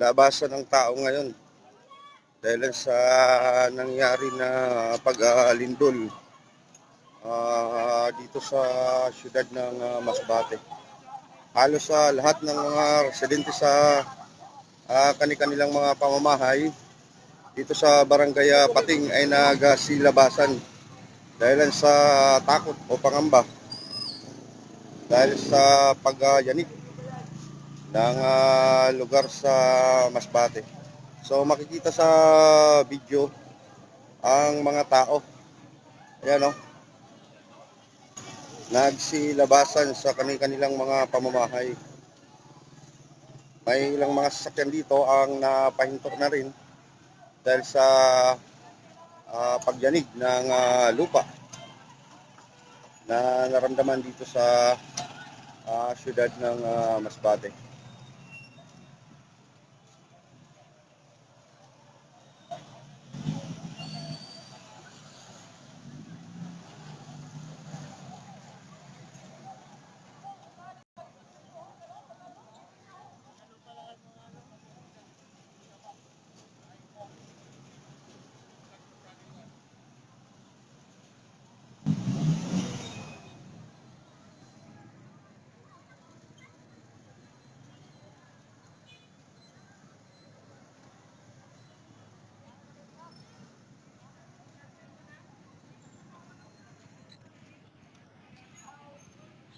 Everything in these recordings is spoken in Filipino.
labasan ng tao ngayon. Dahil sa nangyari na pag-alindol ah, dito sa siyudad ng ah, Masbate. Halos sa lahat ng mga residente sa ah, kani-kanilang mga pamamahay dito sa Barangay Pating ay nagsilabasan dahil sa takot o pangamba. Dahil sa pagyanig ng ah, lugar sa Masbate. So makikita sa video ang mga tao. Ayan o. Nagsilabasan sa kanilang mga pamamahay. May ilang mga sasakyan dito ang napahinto na rin dahil sa ah, pagyanig ng ah, lupa na naramdaman dito sa ah, syudad ng ah, Masbate.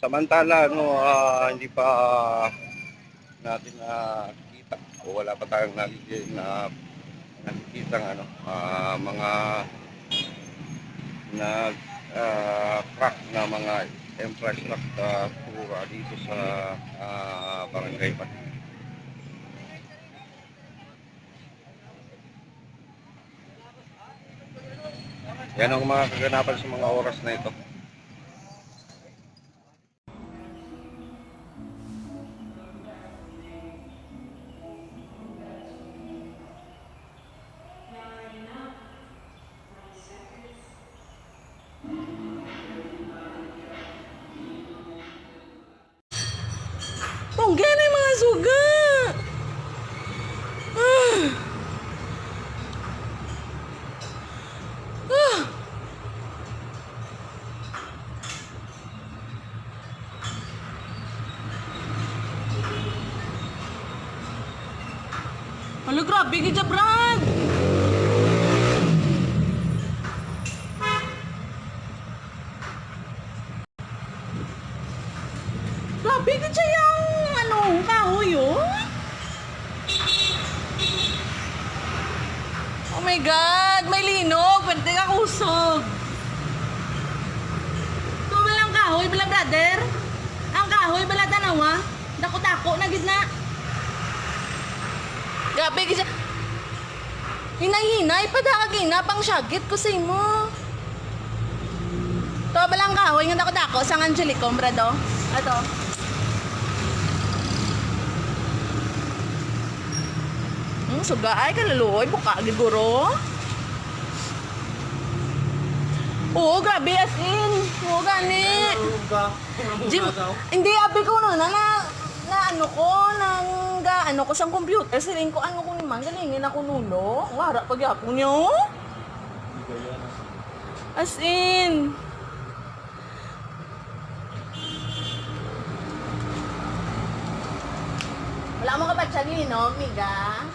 Samantala, no, ah, hindi pa natin nakikita o wala pa tayong nakikita na nakikita ano, ah, mga nag ah, crack na mga infrastructure dito sa ah, barangay pa. Yan ang mga kaganapan sa mga oras na ito. Alo, grabe ka dyan, Brad. Grabe ka dyan yung ano, kahoy, oh. Oh my God, may linog. Pwede ka kusog. Ito ba lang kahoy, bala brother? Ang kahoy, bala tanawa? Dako-dako na gid na. Grabe ka dyan. Hinay-hinay, padakagina, pang syagit ko sa imo. Ito ba lang kahoy, nga dako-dako, sang Angelico, brado? Ato. Hmm, suga ay kalaluoy buka giguro. Oo, grabe as in. Oo, gani. Jim, hindi abi ko no na na, na ano ko nang ano ko sa computer siling ko ano ko ni man galingin ako nulo. Wara pag yapon nyo. As in. Wala mo ka ba siya no, miga?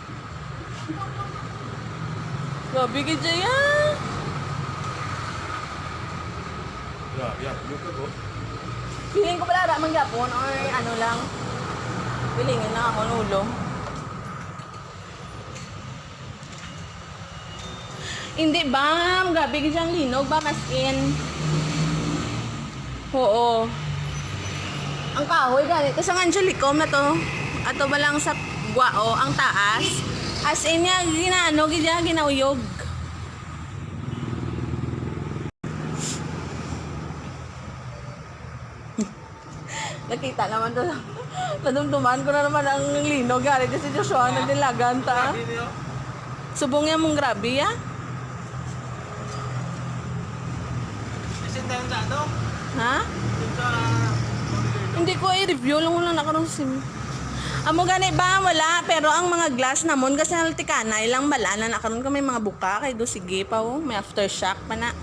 Grabe ka dyan. Ya, ya, yun ka ko. Feeling ko pala ramang yapon or ano lang. Pilingin na ako nulo. Hindi ba? Grabe ka dyan linog ba? Mas in. Oo. Ang kahoy ganito sa Angelicom na to. Ato ba lang sa guao, ang taas. As in niya, ginaano, gina, ginauyog. Nakita naman to. Nadumduman ko na naman ang linog. Gari si Joshua na nilagan ta. Subong yan mong grabe ya. Ha? Hindi ko i-review lang lang nakaroon sim. Amo gani ba wala pero ang mga glass namon kasi naltikana ilang bala na nakaroon ka may mga buka kay do sige pa oh, may aftershock pa na.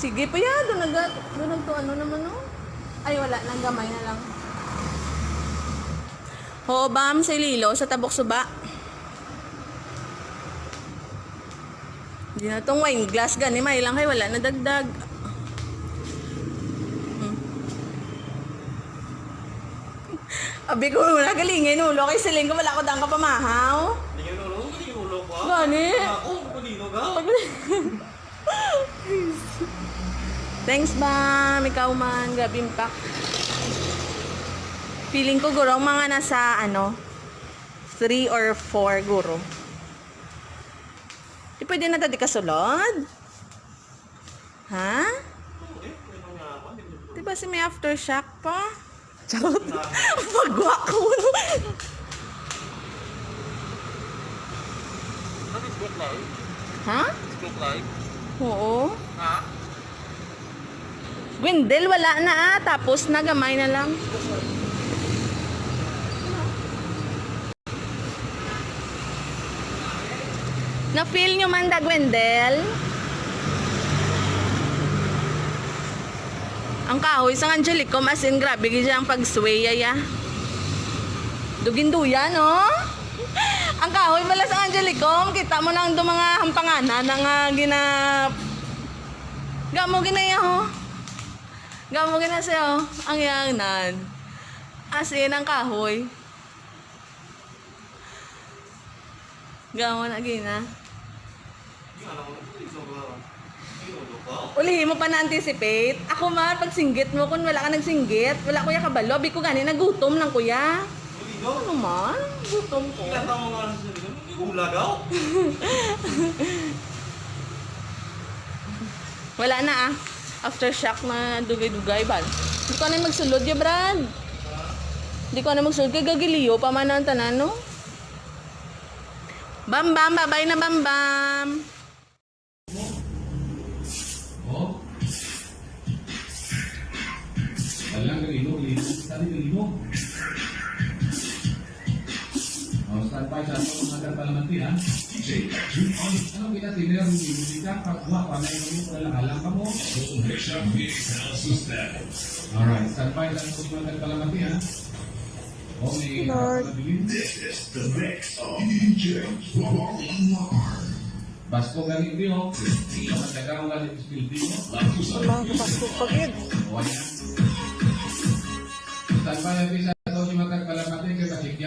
Sige pa ya, doon nag doon nagto ano naman oh. Ay wala nang gamay na lang. Ho bam sa lilo sa tabok suba. Di na tong wine glass gani may lang kay wala na dagdag. Abi ko na galingin ulo kay siling ko wala ko dang kapamahaw. Hindi ka ulo, hindi ka ulo ko. Gani. Ako, kanino ka? Thanks bam, ikaw man, gabi impact. Feeling ko guro mga nasa ano 3 or 4 guro. Di pwede na tadi kasulod? Ha? Di ba si may aftershock pa? Charot. Pagwa ko. Ha? Live? Oo. Ha? Gwendel, wala na ah. Tapos na, gamay na lang. Na-feel nyo man da, Gwendel? Ang kahoy sa Angelicom, as in, grabe gid ang pag-sway, ya. Dugin-duya, no? Ang kahoy pala sa Angelicom, kita mo nang do mga hampanganan na nga gina... Gamo ginaya, ho? Gamo gina sa'yo, ang yangnan. As in, ang kahoy. Gamo na gina. Ulihin mo pa na-anticipate. Ako man, pag singgit mo, kung wala ka nagsinggit, wala kuya kabalo. Abi ko gani, nagutom ng kuya. Ano man? Gutom ko. Ilan taong mga alas na dito? Hindi ko hula daw. Wala na ah. Aftershock na dugay-dugay ba? Hindi ko na magsulod ya, Brad. Hindi ko na magsulod kay Gagiliyo pa man ang tanan, no? Bam bam, babay na bam bam. Oh. Walang galino, galino. Tadi galino. Oh, stand by sa mga kapalamanti, ha? Ano kita tinira ng musika? Pagwa, panay mo yung palalang ka mo. Alright, stand by sa ato mga kapalamanti, ha? Oh, may nakakabilin. Basko galing di, oh. Dagang galing spill di, oh. Mga kapasko pagid. Wala. Tanpa nabi sa ato si Matag Palamati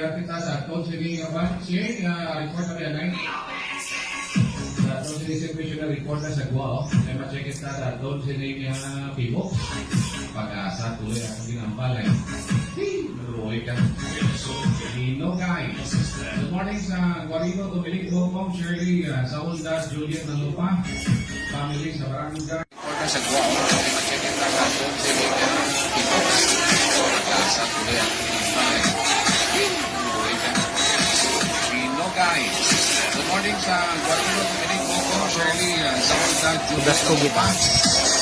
Pasikyar kita sa sige nga ba? Sige nga report na yan ay. Sa ato si distribution na report na sa Gua oh. May ma-check kita sa ato sige nga pibo. Pag-asa tuloy ang ginambalay. Maluoy ka. Nino guys. Good morning sa Guarino, Dominic Lopong, Shirley, uh, Saul Das, Juliet Nalupa, family sa barangay. Report na sa Gua oh. May ma-check kita sa ato sige nga das fogueiras.